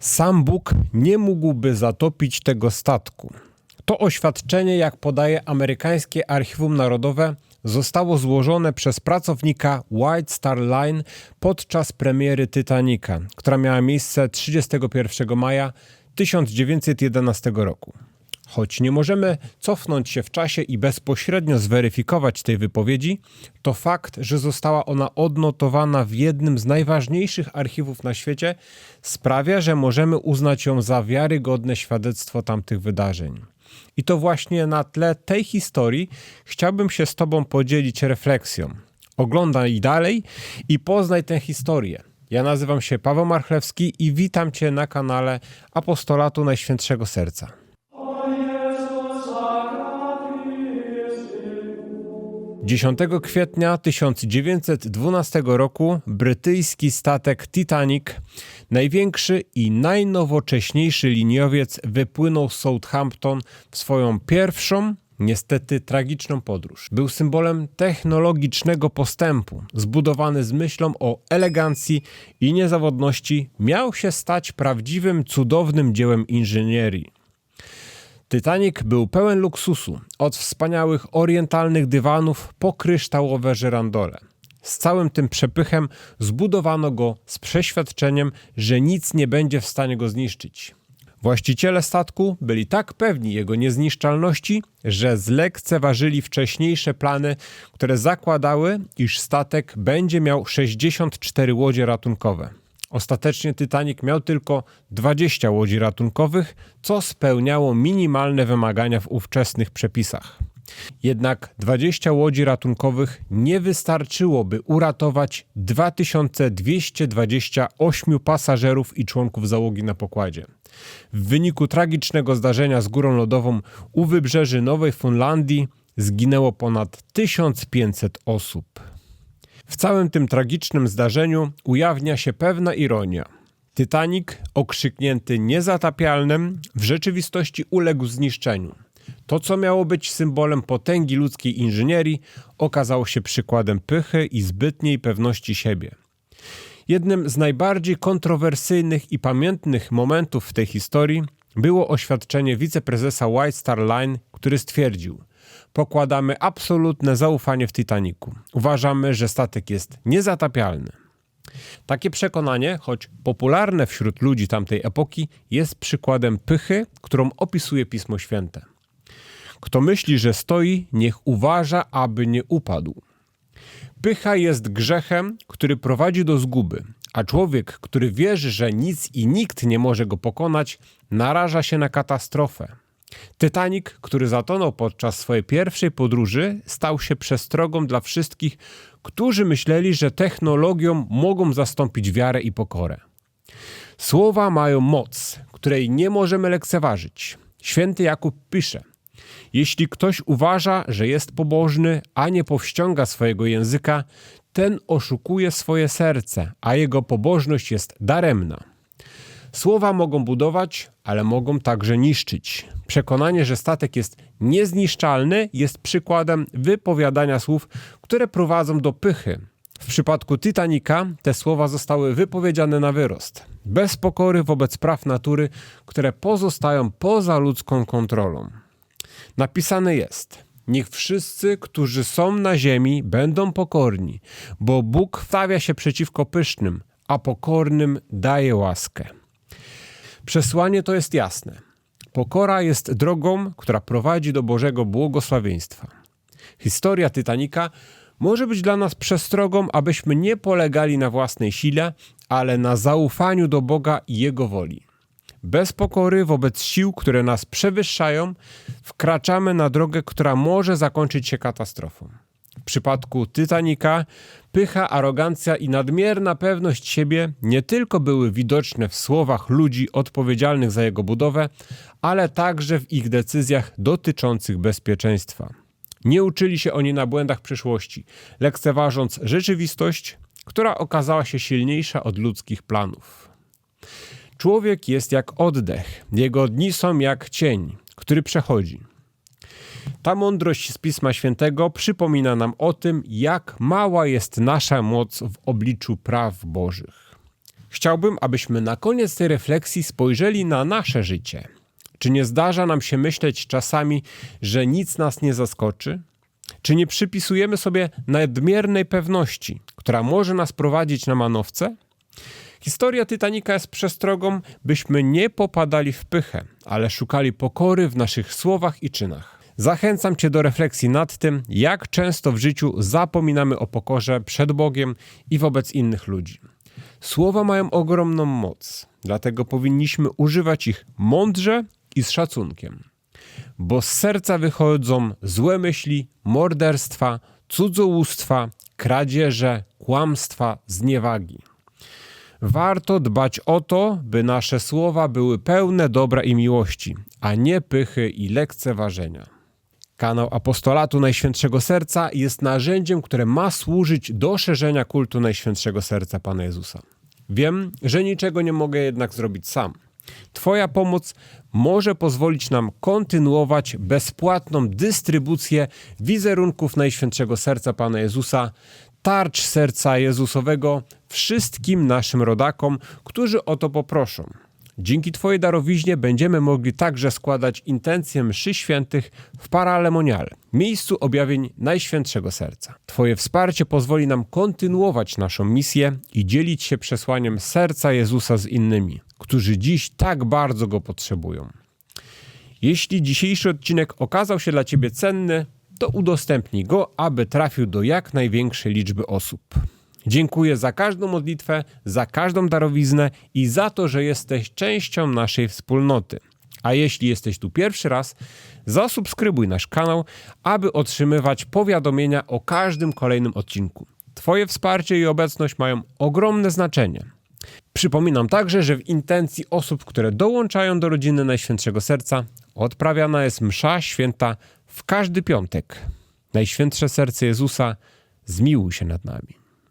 Sam Bóg nie mógłby zatopić tego statku. To oświadczenie, jak podaje amerykańskie Archiwum Narodowe, zostało złożone przez pracownika White Star Line podczas premiery Titanica, która miała miejsce 31 maja 1911 roku. Choć nie możemy cofnąć się w czasie i bezpośrednio zweryfikować tej wypowiedzi, to fakt, że została ona odnotowana w jednym z najważniejszych archiwów na świecie, sprawia, że możemy uznać ją za wiarygodne świadectwo tamtych wydarzeń. I to właśnie na tle tej historii chciałbym się z Tobą podzielić refleksją. Oglądaj dalej i poznaj tę historię. Ja nazywam się Paweł Marchlewski i witam Cię na kanale Apostolatu Najświętszego Serca. 10 kwietnia 1912 roku brytyjski statek Titanic, największy i najnowocześniejszy liniowiec, wypłynął z Southampton w swoją pierwszą, niestety tragiczną podróż. Był symbolem technologicznego postępu, zbudowany z myślą o elegancji i niezawodności, miał się stać prawdziwym, cudownym dziełem inżynierii. Titanic był pełen luksusu, od wspaniałych orientalnych dywanów po kryształowe żerandole. Z całym tym przepychem zbudowano go z przeświadczeniem, że nic nie będzie w stanie go zniszczyć. Właściciele statku byli tak pewni jego niezniszczalności, że zlekceważyli wcześniejsze plany, które zakładały, iż statek będzie miał 64 łodzie ratunkowe. Ostatecznie Titanic miał tylko 20 łodzi ratunkowych, co spełniało minimalne wymagania w ówczesnych przepisach. Jednak 20 łodzi ratunkowych nie wystarczyło, by uratować 2228 pasażerów i członków załogi na pokładzie. W wyniku tragicznego zdarzenia z górą lodową u wybrzeży Nowej Funlandii zginęło ponad 1500 osób. W całym tym tragicznym zdarzeniu ujawnia się pewna ironia. Titanic, okrzyknięty niezatapialnym, w rzeczywistości uległ zniszczeniu. To, co miało być symbolem potęgi ludzkiej inżynierii, okazało się przykładem pychy i zbytniej pewności siebie. Jednym z najbardziej kontrowersyjnych i pamiętnych momentów w tej historii było oświadczenie wiceprezesa White Star Line, który stwierdził: Pokładamy absolutne zaufanie w Titaniku. Uważamy, że statek jest niezatapialny. Takie przekonanie, choć popularne wśród ludzi tamtej epoki, jest przykładem pychy, którą opisuje Pismo Święte. Kto myśli, że stoi, niech uważa, aby nie upadł. Pycha jest grzechem, który prowadzi do zguby, a człowiek, który wierzy, że nic i nikt nie może go pokonać, naraża się na katastrofę. Titanic, który zatonął podczas swojej pierwszej podróży, stał się przestrogą dla wszystkich, którzy myśleli, że technologią mogą zastąpić wiarę i pokorę. Słowa mają moc, której nie możemy lekceważyć. Święty Jakub pisze: Jeśli ktoś uważa, że jest pobożny, a nie powściąga swojego języka, ten oszukuje swoje serce, a jego pobożność jest daremna. Słowa mogą budować, ale mogą także niszczyć. Przekonanie, że statek jest niezniszczalny, jest przykładem wypowiadania słów, które prowadzą do pychy. W przypadku Titanica te słowa zostały wypowiedziane na wyrost, bez pokory wobec praw natury, które pozostają poza ludzką kontrolą. Napisane jest: Niech wszyscy, którzy są na ziemi, będą pokorni, bo Bóg stawia się przeciwko pysznym, a pokornym daje łaskę. Przesłanie to jest jasne. Pokora jest drogą, która prowadzi do Bożego błogosławieństwa. Historia Titanika może być dla nas przestrogą, abyśmy nie polegali na własnej sile, ale na zaufaniu do Boga i Jego woli. Bez pokory wobec sił, które nas przewyższają, wkraczamy na drogę, która może zakończyć się katastrofą. W przypadku Titanika pycha, arogancja i nadmierna pewność siebie nie tylko były widoczne w słowach ludzi odpowiedzialnych za jego budowę, ale także w ich decyzjach dotyczących bezpieczeństwa. Nie uczyli się oni na błędach przyszłości, lekceważąc rzeczywistość, która okazała się silniejsza od ludzkich planów. Człowiek jest jak oddech, jego dni są jak cień, który przechodzi. Ta mądrość z Pisma Świętego przypomina nam o tym, jak mała jest nasza moc w obliczu praw Bożych. Chciałbym, abyśmy na koniec tej refleksji spojrzeli na nasze życie. Czy nie zdarza nam się myśleć czasami, że nic nas nie zaskoczy? Czy nie przypisujemy sobie nadmiernej pewności, która może nas prowadzić na manowce? Historia Titanika jest przestrogą, byśmy nie popadali w pychę, ale szukali pokory w naszych słowach i czynach. Zachęcam Cię do refleksji nad tym, jak często w życiu zapominamy o pokorze przed Bogiem i wobec innych ludzi. Słowa mają ogromną moc, dlatego powinniśmy używać ich mądrze i z szacunkiem. Bo z serca wychodzą złe myśli, morderstwa, cudzołóstwa, kradzieże, kłamstwa, zniewagi. Warto dbać o to, by nasze słowa były pełne dobra i miłości, a nie pychy i lekceważenia. Kanał Apostolatu Najświętszego Serca jest narzędziem, które ma służyć do szerzenia kultu Najświętszego Serca Pana Jezusa. Wiem, że niczego nie mogę jednak zrobić sam. Twoja pomoc może pozwolić nam kontynuować bezpłatną dystrybucję wizerunków Najświętszego Serca Pana Jezusa, tarcz Serca Jezusowego wszystkim naszym rodakom, którzy o to poproszą. Dzięki Twojej darowiźnie będziemy mogli także składać intencje mszy świętych w paralemoniale, miejscu objawień Najświętszego Serca. Twoje wsparcie pozwoli nam kontynuować naszą misję i dzielić się przesłaniem serca Jezusa z innymi, którzy dziś tak bardzo go potrzebują. Jeśli dzisiejszy odcinek okazał się dla Ciebie cenny, to udostępnij go, aby trafił do jak największej liczby osób. Dziękuję za każdą modlitwę, za każdą darowiznę i za to, że jesteś częścią naszej wspólnoty. A jeśli jesteś tu pierwszy raz, zasubskrybuj nasz kanał, aby otrzymywać powiadomienia o każdym kolejnym odcinku. Twoje wsparcie i obecność mają ogromne znaczenie. Przypominam także, że w intencji osób, które dołączają do rodziny Najświętszego Serca, odprawiana jest msza święta w każdy piątek. Najświętsze Serce Jezusa, zmiłuj się nad nami.